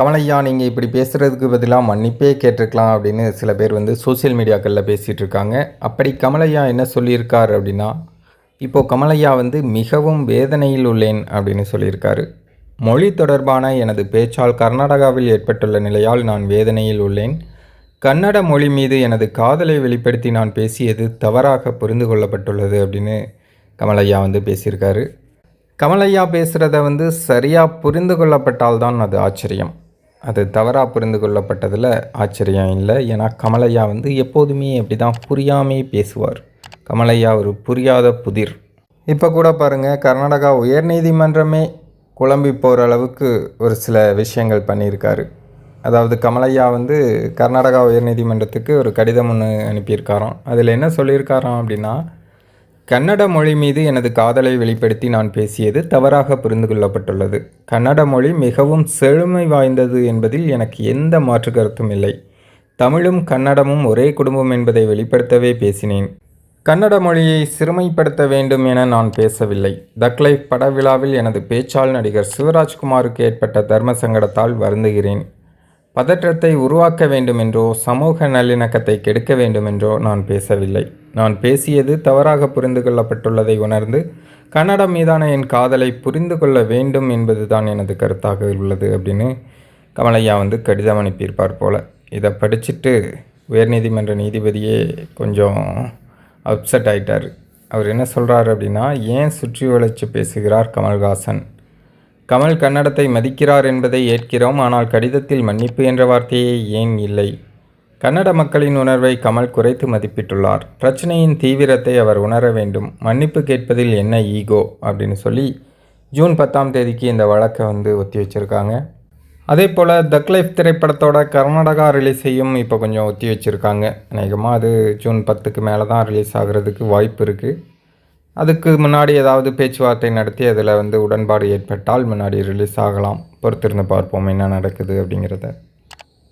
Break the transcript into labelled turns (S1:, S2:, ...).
S1: கமலையா நீங்கள் இப்படி பேசுகிறதுக்கு பதிலாக மன்னிப்பே கேட்டிருக்கலாம் அப்படின்னு சில பேர் வந்து சோஷியல் மீடியாக்களில் பேசிகிட்டு இருக்காங்க. அப்படி கமலையா என்ன சொல்லியிருக்கார் அப்படின்னா இப்போது கமலையா வந்து மிகவும் வேதனையில் உள்ளேன் அப்படின்னு சொல்லியிருக்காரு. மொழி தொடர்பான எனது பேச்சால் கர்நாடகாவில் ஏற்பட்டுள்ள நிலையால் நான் வேதனையில் உள்ளேன். கன்னட மொழி மீது எனது காதலை வெளிப்படுத்தி நான் பேசியது தவறாக புரிந்து கொள்ளப்பட்டுள்ளது அப்படின்னு கமலையா வந்து பேசியிருக்காரு. கமலையா பேசுகிறத வந்து சரியாக புரிந்து கொள்ளப்பட்டால்தான் அது ஆச்சரியம். அது தவறாக புரிந்து கொள்ளப்பட்டதில் ஆச்சரியம் இல்லை. ஏன்னா கமலையா வந்து எப்போதுமே அப்படி தான் புரியாமே பேசுவார். கமலையா ஒரு புரியாத புதிர். இப்போ கூட பாருங்கள் கர்நாடகா உயர்நீதிமன்றமே குழம்பி போகிற அளவுக்கு ஒரு சில விஷயங்கள் பண்ணியிருக்காரு. அதாவது கமலையா வந்து கர்நாடகா உயர்நீதிமன்றத்துக்கு ஒரு கடிதம் ஒன்று அனுப்பியிருக்காராம். அதில் என்ன சொல்லியிருக்காராம் அப்படின்னா கன்னட மொழி மீது எனது காதலை வெளிப்படுத்தி நான் பேசியது தவறாக புரிந்து கொள்ளப்பட்டுள்ளது. கன்னட மொழி மிகவும் செழுமை வாய்ந்தது என்பதில் எனக்கு எந்த மாற்று கருத்தும் இல்லை. தமிழும் கன்னடமும் ஒரே குடும்பம் என்பதை வெளிப்படுத்தவே பேசினேன். கன்னட மொழியை சிறுமைப்படுத்த வேண்டும் என நான் பேசவில்லை. தக்லைஃப் பட விழாவில் எனது பேச்சால் நடிகர் சிவராஜ்குமாருக்கு ஏற்பட்ட தர்ம சங்கடத்தால் வருந்துகிறேன். பதற்றத்தை உருவாக்க வேண்டுமென்றோ சமூக நல்லிணக்கத்தை கெடுக்க வேண்டுமென்றோ நான் பேசவில்லை. நான் பேசியது தவறாக புரிந்து கொள்ளப்பட்டுள்ளதை உணர்ந்து கன்னடம் மீதான என் காதலை புரிந்து கொள்ள வேண்டும் என்பதுதான் எனது கருத்தாக உள்ளது அப்படின்னு கமலையா வந்து கடிதம் அனுப்பியிருப்பார் போல். இதை படிச்சுட்டு உயர்நீதிமன்ற நீதிபதியே கொஞ்சம் அப்செட் ஆயிட்டார். அவர் என்ன சொல்கிறார் அப்படின்னா ஏன் சுற்றி வளைச்சு பேசுகிறார் கமல்ஹாசன்? கமல் கன்னடத்தை மதிக்கிறார் என்பதை ஏற்கிறோம் ஆனால் கடிதத்தில் மன்னிப்பு என்ற வார்த்தையே ஏன் இல்லை? கன்னட மக்களின் உணர்வை கமல் குறைத்து மதிப்பிட்டுள்ளார். பிரச்சனையின் தீவிரத்தை அவர் உணர வேண்டும். மன்னிப்பு கேட்பதில் என்ன ஈகோ? அப்படின்னு சொல்லி ஜூன் பத்தாம் தேதிக்கு இந்த வழக்கை வந்து ஒத்தி வச்சுருக்காங்க. அதே போல் தக் லைஃப் திரைப்படத்தோட கர்நாடகா ரிலீஸையும் இப்போ கொஞ்சம் ஒத்தி வச்சுருக்காங்க. அநேகமாக அது ஜூன் பத்துக்கு மேலே தான் ரிலீஸ் ஆகிறதுக்கு வாய்ப்பு இருக்குது அதுக்கு முன்னாடி ஏதாவது பேச்சுவார்த்தை நடத்தி அதில் வந்து உடன்பாடு ஏற்பட்டால் முன்னாடி ரிலீஸ் ஆகலாம். பொறுத்திருந்து பார்ப்போம் என்ன நடக்குது அப்படிங்கிறத.